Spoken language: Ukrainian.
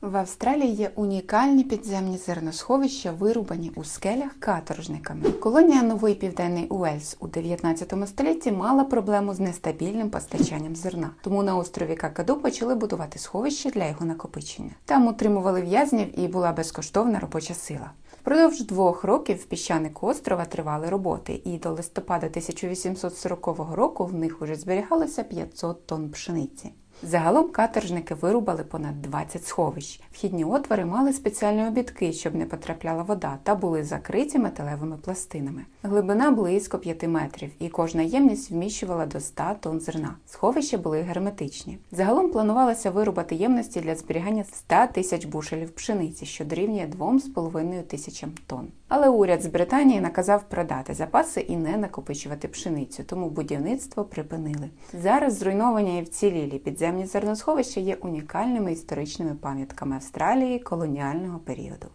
В Австралії є унікальні підземні зерносховища, вирубані у скелях каторжниками. Колонія Новий Південний Уельс у 19 столітті мала проблему з нестабільним постачанням зерна, тому на острові Какаду почали будувати сховище для його накопичення. Там утримували в'язнів і була безкоштовна робоча сила. Впродовж двох років в піщанику острова тривали роботи, і до листопада 1840 року в них уже зберігалося 500 тонн пшениці. Загалом каторжники вирубали понад 20 сховищ. Вхідні отвори мали спеціальні обідки, щоб не потрапляла вода, та були закриті металевими пластинами. Глибина близько 5 метрів, і кожна ємність вміщувала до 100 тонн зерна. Сховища були герметичні. Загалом планувалося вирубати ємності для зберігання 100 тисяч бушелів пшениці, що дорівнює 2,5 тисячам тонн. Але уряд з Британії наказав продати запаси і не накопичувати пшеницю, тому будівництво припинили. Зараз зруйновані і вцілілі підземні зерносховища є унікальними історичними пам'ятками Австралії колоніального періоду.